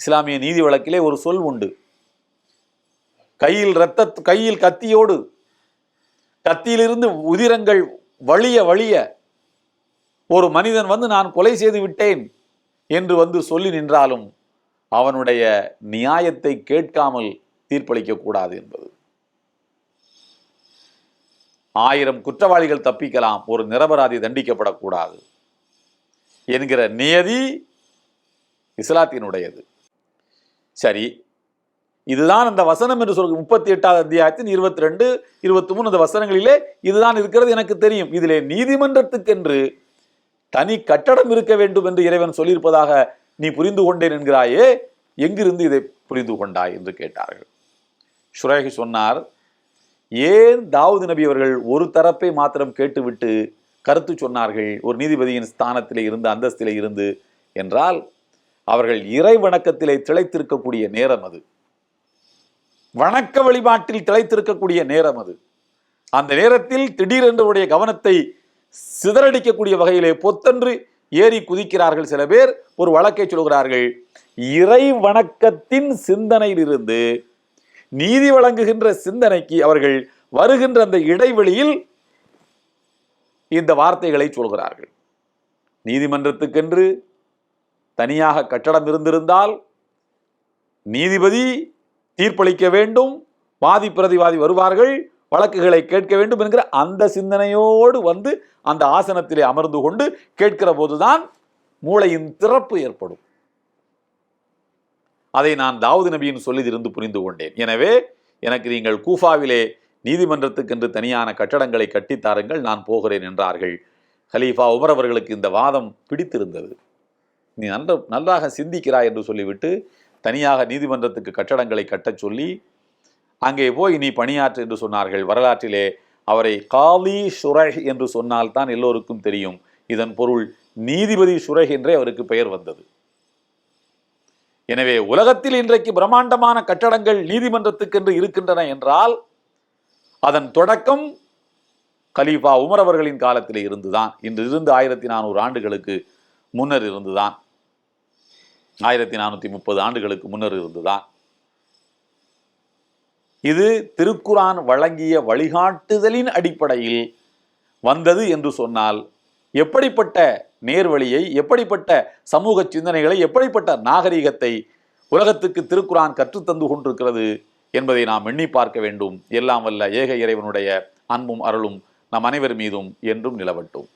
இஸ்லாமிய நீதி வழக்கிலே ஒரு சொல் உண்டு. கையில் இரத்த கையில் கத்தியோடு கத்தியிலிருந்து உதிரங்கள் வழிய வழிய ஒரு மனிதன் வந்து நான் கொலை செய்து விட்டேன் என்று வந்து சொல்லி நின்றாலும் அவனுடைய நியாயத்தை கேட்காமல் தீர்ப்பளிக்க கூடாது என்பது. ஆயிரம் குற்றவாளிகள் தப்பிக்கலாம் ஒரு நிரபராதி தண்டிக்கப்படக்கூடாது என்கிற நியதி இஸ்லாத்தினுடையது. சரி இதுதான் அந்த வசனம் என்று சொல்ற முப்பத்தி எட்டாவது அத்தியாயத்தின் இருபத்தி ரெண்டு இருபத்தி மூணு அந்த வசனங்களிலே இதுதான் இருக்கிறது எனக்கு தெரியும். இதிலே நீதிமன்றத்துக்கென்று தனி கட்டடம் இருக்க வேண்டும் என்று இறைவன் சொல்லியிருப்பதாக நீ புரிந்து கொண்டேன் என்கிறாயே. எங்கிருந்து இதை புரிந்து கொண்டாய் என்று கேட்டார்கள். ஷுரேஹி சொன்னார் ஏன் தாவூது நபி அவர்கள் ஒரு தரப்பை மாத்திரம் கேட்டுவிட்டு கருத்து சொன்னார்கள்? ஒரு நீதிபதியின் ஸ்தானத்திலே இருந்து அந்தஸ்திலே இருந்து என்றால் அவர்கள் இறை வணக்கத்திலே திளைத்திருக்கக்கூடிய நேரம் அது. வணக்க வழிபாட்டில் திளைத்திருக்கக்கூடிய நேரம் அது. அந்த நேரத்தில் திடீரென்று கவனத்தை சிதறடிக்கக்கூடிய வகையிலே பொத்தன்று ஏறி குதிக்கிறார்கள் சில பேர். ஒரு வழக்கை சொல்கிறார்கள் இறை வணக்கத்தின் சிந்தனையிலிருந்து நீதி வழங்குகின்ற சிந்தனைக்கு அவர்கள் வருகின்ற அந்த இடைவெளியில் இந்த வார்த்தைகளை சொல்கிறார்கள். நீதிமன்றத்துக்கென்று தனியாக கட்டடம் இருந்திருந்தால் நீதிபதி தீர்ப்பளிக்க வேண்டும் வாதி பிரதிவாதி வருவார்கள் வழக்குகளை கேட்க வேண்டும் என்கிற அந்த சிந்தனையோடு வந்து அந்த ஆசனத்திலே அமர்ந்து கொண்டு கேட்கிற போதுதான் மூளையின் திறப்பு ஏற்படும். அதை நான் தாவூது நபியின் சொல்லிதிருந்து புரிந்து கொண்டேன். எனவே எனக்கு நீங்கள் கூஃபாவிலே நீதிமன்றத்துக்கென்று தனியான கட்டடங்களை கட்டித்தாருங்கள் நான் போகிறேன் என்றார்கள். ஹலீஃபா உமர் அவர்களுக்கு இந்த வாதம் பிடித்திருந்தது. நீ நன்ற நன்றாக சிந்திக்கிறாய் என்று சொல்லிவிட்டு தனியாக நீதிமன்றத்துக்கு கட்டடங்களை கட்டச் சொல்லி அங்கே போய் நீ பணியாற்று என்று சொன்னார்கள். வரலாற்றிலே அவரை காலி சுரஹ் என்று சொன்னால்தான் எல்லோருக்கும் தெரியும். இதன் பொருள் நீதிபதி சுரஹ் என்றே அவருக்கு பெயர் வந்தது. எனவே உலகத்தில் இன்றைக்கு பிரம்மாண்டமான கட்டடங்கள் நீதிமன்றத்துக்கென்று இருக்கின்றன என்றால் அதன் தொடக்கம் கலீஃபா உமர் அவர்களின் காலத்தில் இருந்துதான். இன்று இருந்து ஆயிரத்தி நானூறு ஆண்டுகளுக்கு முன்னர் இருந்துதான். ஆயிரத்தி நானூற்றி முப்பது ஆண்டுகளுக்கு முன்னர் இருந்துதான். இது திருக்குரான் வழங்கிய வழிகாட்டுதலின் அடிப்படையில் வந்தது என்று சொன்னால் எப்படிப்பட்ட நேர்வழியை எப்படிப்பட்ட சமூக சிந்தனைகளை எப்படிப்பட்ட நாகரிகத்தை உலகத்துக்கு திருக்குரான் கற்றுத்தந்து கொண்டிருக்கிறது என்பதை நாம் எண்ணி பார்க்க வேண்டும். எல்லாம் வல்ல ஏக இறைவனுடைய அன்பும் அருளும் நம் அனைவர் மீதும் என்றும் நிலவட்டும்.